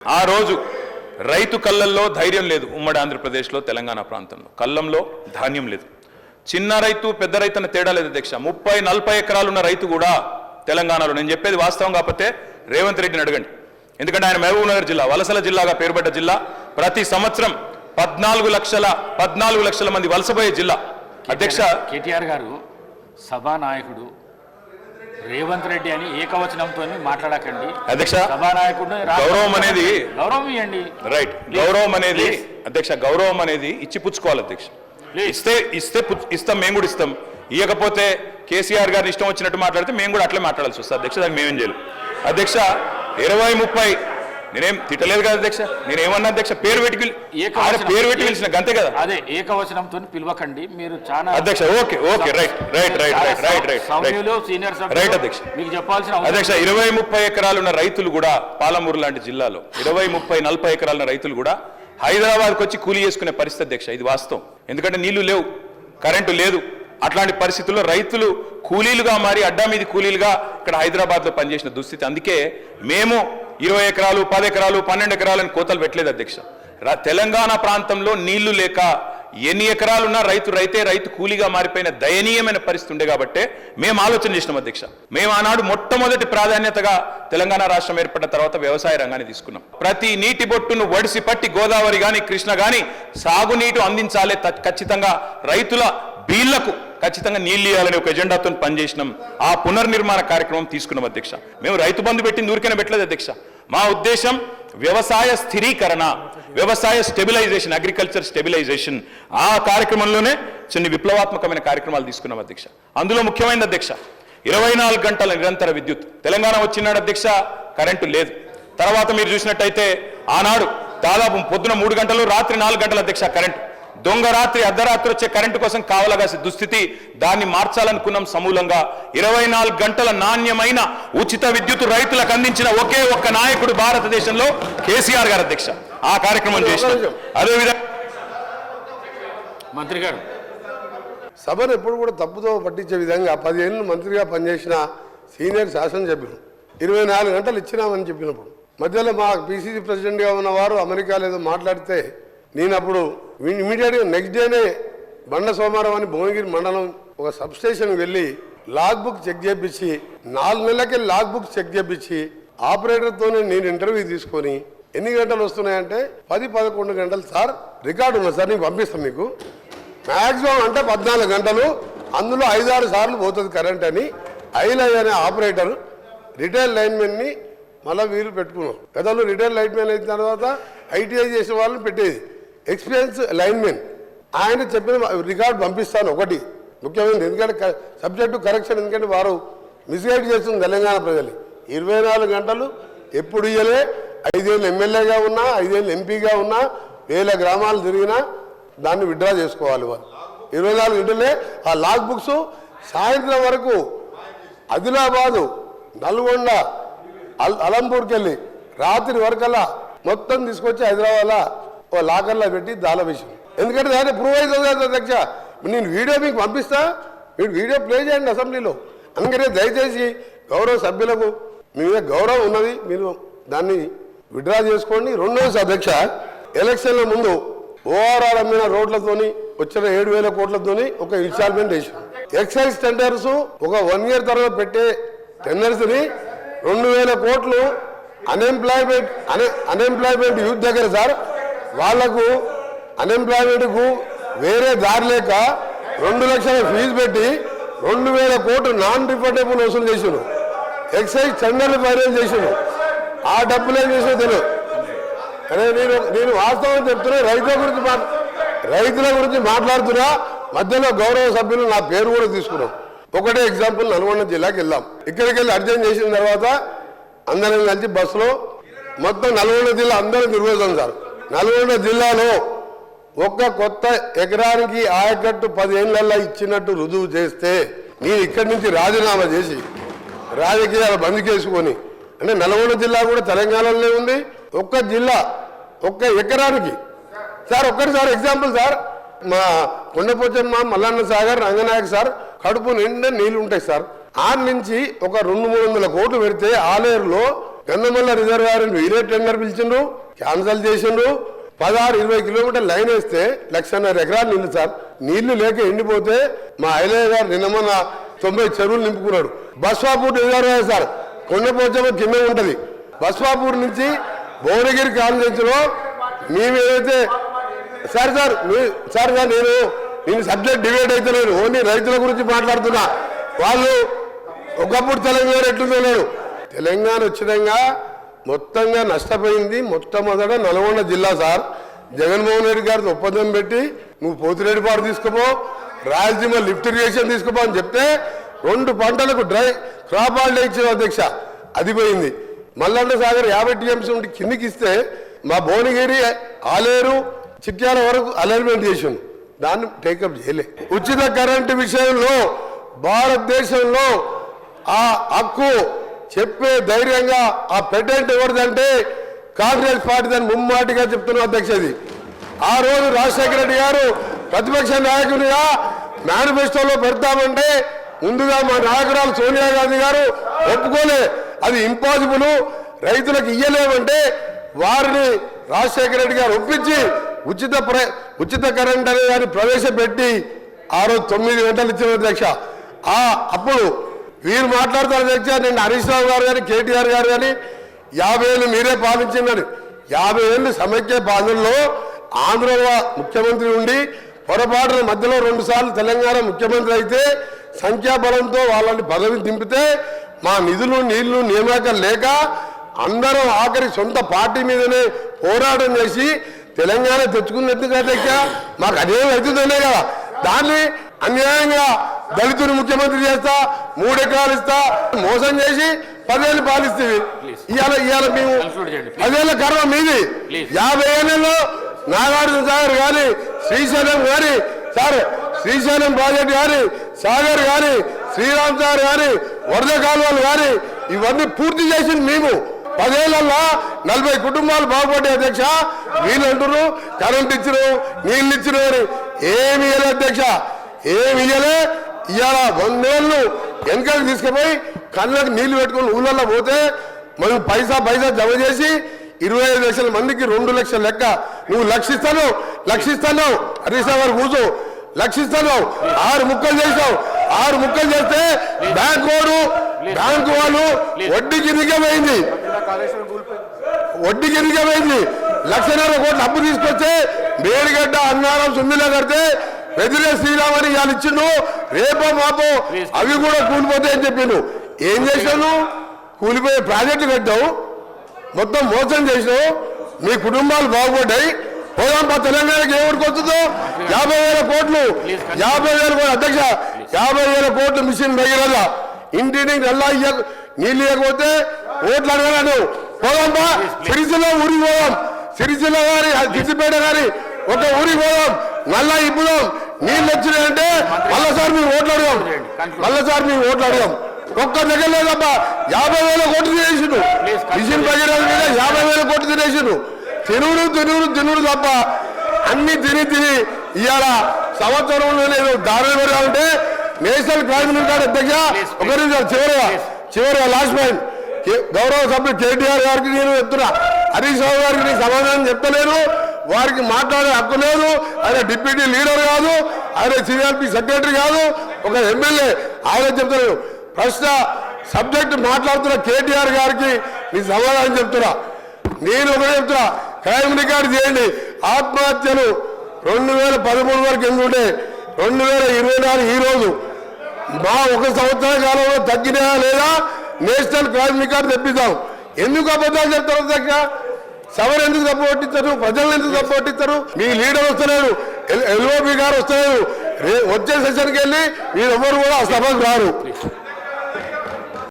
ఆ రోజు రైతు కళ్ళల్లో ధైర్యం లేదు ఉమ్మడి ఆంధ్రప్రదేశ్లో తెలంగాణ ప్రాంతంలో. కళ్ళంలో ధాన్యం లేదు. చిన్న రైతు పెద్ద రైతు అన్న తేడా లేదు అధ్యక్ష. ముప్పై నలభై ఎకరాలున్న రైతు కూడా తెలంగాణలో. నేను చెప్పేది వాస్తవం కాకపోతే రేవంత్ రెడ్డిని అడగండి. ఎందుకంటే ఆయన మహబూబ్ నగర్ జిల్లా వలసల జిల్లాగా పేరుపడ్డ జిల్లా. ప్రతి సంవత్సరం పద్నాలుగు లక్షల పద్నాలుగు లక్షల మంది వలసపోయే జిల్లా. అధ్యక్ష కేటీఆర్ గారు సభానాయకుడు రేవంత్ రెడ్డి అని ఏకవచనంతో మాట్లాడకండి. అధ్యక్ష సభానాయకుడు గౌరవం అనేది గౌరవం ఇవ్వండి రైట్ గౌరవం అనేది అధ్యక్ష గౌరవం అనేది ఇచ్చి పుచ్చుకోవాలి అధ్యక్ష. ఇస్తే ఇస్తే ఇస్తాం మేము కూడా ఇస్తాం. ఇవ్వకపోతే కేసీఆర్ గారు ఇష్టం వచ్చినట్టు మాట్లాడితే మేము కూడా అట్లే మాట్లాడాల్సి వస్తుంది అధ్యక్ష దానికి మేమేం చేయాలి. అధ్యక్ష ఇరవై ముప్పై నేనేం తిట్టలేదు కదా అధ్యక్ష? నేనేమన్నా అధ్యక్ష పేరు పెట్టి. పేరు పెట్టి పిలిచిన గంతే కదా? అదే ఏకవచనంతో పిలవకండి. మీరు చాలా అధ్యక్ష okay okay right right right right right right senior right అధ్యక్ష. మీకు చెప్పాల్సిన అధ్యక్ష ఇరవై ముప్పై ఎకరాలున్న రైతులు కూడా పాలమూరు లాంటి జిల్లాలో ఇరవై ముప్పై నలభై ఎకరాలున్న రైతులు కూడా హైదరాబాద్కి వచ్చి కూలీ చేసుకునే పరిస్థితి అధ్యక్ష ఇది వాస్తవం. ఎందుకంటే నీళ్ళు లేవు కరెంటు లేదు. అట్లాంటి పరిస్థితుల్లో రైతులు కూలీలుగా మారి అడ్డా మీది కూలీలుగా ఇక్కడ హైదరాబాద్లో పనిచేసిన దుస్థితి. అందుకే మేము ఇరవై ఎకరాలు పది ఎకరాలు పన్నెండు ఎకరాలని కోతలు పెట్టలేదు అధ్యక్ష. తెలంగాణ ప్రాంతంలో నీళ్ళు లేక ఎన్ని ఎకరాలున్నా రైతు రైతే రైతు కూలీగా మారిపోయిన దయనీయమైన పరిస్థితి ఉండే కాబట్టే మేము ఆలోచన చేసినాం అధ్యక్ష. మేము ఆనాడు మొట్టమొదటి ప్రాధాన్యతగా తెలంగాణ రాష్ట్రం ఏర్పడిన తర్వాత వ్యవసాయ రంగాన్ని తీసుకున్నాం. ప్రతి నీటి బొట్టును వడిసి పట్టి గోదావరి గాని కృష్ణ గాని సాగునీటి అందించాలి ఖచ్చితంగా రైతుల బీళ్ళకు ఖచ్చితంగా నీళ్ళు ఇవ్వాలని ఒక ఎజెండాతో పనిచేసినాం. ఆ పునర్నిర్మాణ కార్యక్రమం తీసుకున్నాం అధ్యక్ష. మేము రైతు బంధు పెట్టింది ఊరికైనా పెట్టలేదు అధ్యక్ష? మా ఉద్దేశం వ్యవసాయ స్థిరీకరణ వ్యవసాయ స్టెబిలైజేషన్ అగ్రికల్చర్ స్టెబిలైజేషన్. ఆ కార్యక్రమంలోనే కొన్ని విప్లవాత్మకమైన కార్యక్రమాలు తీసుకున్నాం అధ్యక్ష. అందులో ముఖ్యమైన అధ్యక్ష ఇరవై నాలుగు గంటల నిరంతర విద్యుత్. తెలంగాణ వచ్చినాడు అధ్యక్ష కరెంటు లేదు. తర్వాత మీరు చూసినట్టయితే ఆనాడు దాదాపు పొద్దున మూడు గంటలు రాత్రి నాలుగు గంటల అధ్యక్ష కరెంటు. దొంగ రాత్రి అర్ధరాత్రి వచ్చే కరెంటు కోసం కావలగాసి దుస్థితి. దాన్ని మార్చాలనుకున్నాం సమూలంగా. ఇరవై నాలుగు గంటల నాణ్యమైన ఉచిత విద్యుత్ రైతులకు అందించిన ఒకే ఒక్క నాయకుడు భారతదేశంలో కేసీఆర్ గారు అధ్యక్ష. ఆ కార్యక్రమం చేసిన అదేవిధంగా మంత్రి గారు. సభను ఎప్పుడు కూడా తప్పుతో పట్టించే విధంగా పదిహేను మంత్రిగా పనిచేసిన సీనియర్ శాసనసభ్యులు ఇరవై నాలుగు గంటలు ఇచ్చినామని చెప్పినప్పుడు. మధ్యలో మా పీసీసీ ప్రెసిడెంట్గా ఉన్నవారు అమెరికాలో ఏదో మాట్లాడితే నేను అప్పుడు ఇమీడియట్గా నెక్స్ట్ డేనే బండ సోమవారం అని భువనగిరి మండలం ఒక సబ్ స్టేషన్కి వెళ్ళి లాగ్ బుక్ చెక్ చేపించి నాలుగు నెలలకి లాగ్ బుక్ చెక్ చేపించి ఆపరేటర్తోనే నేను ఇంటర్వ్యూ తీసుకొని ఎన్ని గంటలు వస్తున్నాయంటే పది పదకొండు గంటలు. సార్ రికార్డు ఉంది సార్? నేను పంపిస్తాను మీకు. మ్యాక్సిమం అంటే పద్నాలుగు గంటలు. అందులో ఐదారు సార్లు పోతుంది కరెంట్ అని. ఐలై అనే ఆపరేటర్ రిటైల్ లైన్మెన్ని మళ్ళీ వీలు పెట్టుకున్నాం గతంలో రిటైల్ లైన్మెన్ అయిన తర్వాత ఐటీఐ చేసిన వాళ్ళని పెట్టేది. ఎక్స్పీరియన్స్ లైన్మెన్ ఆయన చెప్పిన రికార్డు పంపిస్తాను ఒకటి. ముఖ్యమైనది ఎందుకంటే సబ్జెక్టు కరెక్షన్ ఎందుకంటే వారు మిస్గైడ్ చేస్తుంది తెలంగాణ ప్రజలు. ఇరవై నాలుగు గంటలు ఎప్పుడు ఇయ్యలే? ఐదేళ్ళు ఎమ్మెల్యేగా ఉన్నా ఐదేళ్ళు ఎంపీగా ఉన్నా వేల గ్రామాలు తిరిగినా దాన్ని విత్డ్రా చేసుకోవాలి వాళ్ళు ఇరవై నాలుగు గంటలే ఆ లాగ్ బుక్స్ సాయంత్రం వరకు ఆదిలాబాదు నల్గొండ అల్ అలంపూర్కి వెళ్ళి రాత్రి వరకల్లా మొత్తం తీసుకొచ్చి హైదరాబాద్లో ఓ లాకర్లో పెట్టి దాల విషయం ఎందుకంటే దాన్ని ప్రూవ్ అవుతుంది కదా అధ్యక్ష. నేను వీడియో మీకు పంపిస్తా మీరు వీడియో ప్లే చేయండి అసెంబ్లీలో. అందుకనే దయచేసి గౌరవ సభ్యులకు మీ మీద గౌరవం ఉన్నది మీరు దాన్ని విడ్రా చేసుకోండి. రెండోది అధ్యక్ష ఎలక్షన్ల ముందు ఓఆర్ఆర్ అమ్మిన రోడ్లతోని వచ్చిన ఏడు వేల కోట్లతోని ఒక ఇన్స్టాల్మెంట్ వేసాం ఎక్సైజ్ టెండర్స్ ఒక వన్ ఇయర్ తర్వాత పెట్టే టెండర్స్ని రెండు వేల కోట్లు అన్ఎంప్లాయ్మెంట్ అన్ అన్ఎంప్లాయ్మెంట్ యూత్ దగ్గర సార్ వాళ్ళకు అన్ఎంప్లాయ్మెంట్కు వేరే దారి లేక రెండు లక్షల ఫీజు పెట్టి రెండు వేల కోట్లు నాన్ రిఫండబుల్ వసూలు చేసాను ఎక్సైజ్ టెండర్లు ఫైనల్ చేసాను ఆ డబ్బులు ఏం చేసినా తెలియదు. అదే నేను నేను వాస్తవం చెప్తున్నా రైతుల గురించి మా రైతుల గురించి మాట్లాడుతున్నా. మధ్యలో గౌరవ సభ్యులు నా పేరు కూడా తీసుకున్నాం. ఒకటే ఎగ్జాంపుల్ నల్గొండ జిల్లాకి వెళ్ళాం ఇక్కడికి వెళ్ళి అర్జెంట్ చేసిన తర్వాత అందరం కలిసి బస్సులో మొత్తం నల్గొండ జిల్లా అందరం తిరుగుతాం సార్. నల్గొండ జిల్లాలో ఒక్క కొత్త ఎకరానికి ఆయకట్టు పదిహేనులలో ఇచ్చినట్టు రుజువు చేస్తే నేను ఇక్కడి నుంచి రాజీనామా చేసి రాజకీయాలు బంద్ చేసుకొని అంటే నల్గొండ జిల్లా కూడా తెలంగాణలోనే ఉంది ఒక్క జిల్లా ఒక్క ఎకరానికి. సార్ ఒక్కటిసారి ఎగ్జాంపుల్ సార్ మా కొండపోచమ్మ మల్లన్న సాగర్ రంగనాయక్ సార్ కడుపు నిండా నీళ్ళు ఉంటాయి సార్. ఆ నుంచి ఒక రెండు మూడు వందల కోట్లు పెడితే ఆలేరులో గన్నమల్ల రిజర్వాయర్ వీరే టెండర్ పిలిచిండ్రు క్యాన్సల్ చేసిండ్రు. పదహారు ఇరవై కిలోమీటర్ లైన్ వేస్తే లక్షన్నర ఎకరాలు నీళ్ళు సార్. నీళ్ళు లేక ఎండిపోతే మా ఐలయ్య గారు నిన్న మొన్న తొంభై చెరువులు నింపుకున్నాడు. బస్వాపూర్ రిజర్వాయర్ సార్ కొండపోచమ్మ కింద ఉంటది. బస్వాపూర్ నుంచి భువనగిరి కాన్ఫరెన్స్లో మేము ఏదైతే సార్ సార్ సార్ సార్ నేను నేను సబ్జెక్ట్ డిబేట్ అయితే నేను ఓన్లీ రైతుల గురించి మాట్లాడుతున్నా. వాళ్ళు ఒకప్పుడు తెలంగాణ ఎట్లుందో లేరు తెలంగాణ వచ్చినాక మొత్తంగా నష్టపోయింది మొట్టమొదట నల్గొండ జిల్లా సార్. జగన్మోహన్ రెడ్డి గారితో ఒప్పందం పెట్టి నువ్వు పోతిరెడ్డిపాడు తీసుకుపో రాయలసీమ లిఫ్ట్ ఇరిగేషన్ తీసుకుపో అని చెప్తే రెండు పంటలకు డ్రై క్రాప్ హాలిడే ఇచ్చిన అధ్యక్ష. అది పోయింది. మల్లన్న సాగర్ యాభై టీఎంసీ ఉంటే కిందికి ఇస్తే మా భువనగిరి ఆలేరు చిట్యాల వరకు అలైన్మెంట్ చేసిండు. దాన్ని టేకప్ చేయలే. ఉచిత కరెంటు విషయంలో భారతదేశంలో ఆ హక్కు చెప్పే ధైర్యంగా ఆ పెటెంట్ ఎవరిదంటే కాంగ్రెస్ పార్టీ దాన్ని ముమ్మాటిగా చెప్తున్నా అధ్యక్షది. ఆ రోజు రాజశేఖర రెడ్డి గారు ప్రతిపక్ష నాయకునిగా మేనిఫెస్టోలో పెడతామంటే ముందుగా మా నాయకురాలు సోనియా గాంధీ గారు ఒప్పుకోలే. అది ఇంపాసిబుల్ రైతులకు ఇయ్యలేమంటే వారిని రాజశేఖర రెడ్డి గారు ఒప్పించి ఉచిత ప్ర- ఉచిత కరెంట్ అనే దాన్ని ప్రవేశపెట్టి ఆ రోజు తొమ్మిది గంటలు ఇచ్చిన అధ్యక్ష. ఆ అప్పుడు వీరు మాట్లాడతారు తెచ్చా నేను హరీష్ రావు గారు కానీ కేటీఆర్ గారు కానీ యాభై ఏళ్ళు మీరే పాలించిందని. యాభై ఏళ్ళు సమైక్య పాలనలో ఆంధ్ర ముఖ్యమంత్రి ఉండి పొరపాటున మధ్యలో రెండు సార్లు తెలంగాణ ముఖ్యమంత్రి అయితే సంఖ్యాబలంతో వాళ్ళని పదవి దింపితే మా నిధులు నీళ్ళు నియామకం లేక అందరం ఆఖరి సొంత పార్టీ మీదనే పోరాటం చేసి తెలంగాణ తెచ్చుకున్నట్టుగా అధ్యక్ష మాకు అదేం అవుతుందనే కదా. దాన్ని అన్యాయంగా దళితుని ముఖ్యమంత్రి చేస్తా మూడు ఎకరాలు ఇస్తా మోసం చేసి పదేళ్ళు పాలిస్తుంది ఇవాళ ఇవాళ మేము. పదేళ్ళ గర్వం మీది. యాభై ఏళ్ళలో నాగార్జున సాగర్ కానీ శ్రీశైలం కానీ సార్ శ్రీశైలం ప్రాజెక్ట్ కానీ సాగర్ కానీ శ్రీరామ్ సాగర్ కానీ వరద కాలువలు కానీ ఇవన్నీ పూర్తి చేసింది మేము. పదేళ్ళలో నలభై కుటుంబాలు బాగుపడ్డాయి అధ్యక్ష. వీళ్ళు అంటున్నారు కరెంట్ ఇచ్చిరు నీళ్ళు ఇచ్చిరు అని. ఏమి ఇయ్యలే అధ్యక్ష? ఏమి ఇయ్యలే? ఇవాళ వందేళ్ళు వెనకకి తీసుకుపోయి కళ్ళకి నీళ్ళు పెట్టుకొని ఊళ్ళల్లో పోతే మనం పైసా పైసా జమ చేసి ఇరవై ఐదు లక్షల మందికి రెండు లక్షల లెక్క. నువ్వు లక్షిస్తాను? లక్షిస్తాను? హరీష్ గారు కూర్చో. లక్షిస్తాను? ఆరు ముక్కలు చేసావు ఆరు ముక్కలు చేస్తే బ్యాంక్ వాడు బ్యాంకు వాళ్ళు వడ్డీ కిందకే పోయింది. వడ్డీ కిందకే పోయింది. లక్షన్నర కోట్లు అప్పు తీసుకొస్తే మేడిగడ్డ అన్నారం సుమ్మిలా కడితే వెదిరే శ్రీరామ్ అని ఇవాళ ఇచ్చిండు. రేపో మాపో అవి కూడా కూలిపోతాయని చెప్పిండు. ఏం చేశాను కూలిపోయే ప్రాజెక్టు కట్టావు. మొత్తం మోసం చేసినావు. మీ కుటుంబాలు బాగుపడ్డాయి. పోదాంపా తెలంగాణకి ఎవరికి వస్తుందో? యాభై వేల కోట్లు. యాభై వేల కోట్లు. అధ్యక్ష యాభై వేల కోట్లు మిషన్ భగీరథ. ఇంటిని ఇయ్య నీళ్ళు ఇవ్వకపోతే ఓట్లు అడగలను పోదాంపా సిరిసిల్ల ఊరికి పోదాం. సిరిసిల్ల గారి సిద్దిపేట గారి ఒక ఊరికి పోదాం. మళ్ళా ఇప్పుడు నీళ్ళు వచ్చినాయంటే మళ్ళీసారి మీరు ఓట్లు అడిగాం. మళ్ళీసారి మీరు ఓట్లు అడిగాం. ఒక్క దగ్గర లేదబ్బా యాభై వేల కోట్లు తినేసిండు. మిషన్ భగీరథ మీద యాభై వేల కోట్లు తినేసిండు. తినుడు తినుడు తినుడు తప్ప అన్ని తిని తిని ఇవాళ సంవత్సరంలో నేను దారులు పెరగాలంటే నేషనల్ క్రైమ్ కార్డు అధ్యక్ష ఒక నిమిషం చివరిగా చివరిగా లాస్ట్ పాయింట్ గౌరవ సభ్యుడు కేటీఆర్ గారికి నేను చెప్తున్నా. హరీష్ రావు గారికి నేను సమాధానం చెప్తలేను. వారికి మాట్లాడే హక్కు లేదు. ఆయన డిప్యూటీ లీడర్ కాదు ఆయన సిఆర్పి సెక్రటరీ కాదు ఒక ఎమ్మెల్యే. ఆయన చెప్తున్నారు. ప్రశ్న సబ్జెక్ట్ మాట్లాడుతున్న కేటీఆర్ గారికి నీ సమాధానం చెప్తున్నా. నేను ఒకటే చెప్తున్నా. క్రైమ్ రికార్డు చేయండి. ఆత్మహత్యలు రెండు వేల పదమూడు వరకు ఎందుకంటే రెండు వేల ఇరవై నాలుగు ఈ రోజు. మా ఒక సంవత్సర కాలంలో తగ్గినా లేదా? నేషనల్ క్రైమ్ రికార్డు తెప్పిద్దాం. ఎందుకు అబద్ధాలు చెప్తారు దగ్గర సభను ఎందుకు తప్పు పట్టించారు ప్రజలను ఎందుకు తప్పు పట్టించారు మీ లీడర్ వస్తలేరు. ఎల్ఓపి గారు వస్తలేరు. వచ్చే సెషన్కి వెళ్ళి మీరు కూడా ఆ సభకు రారు.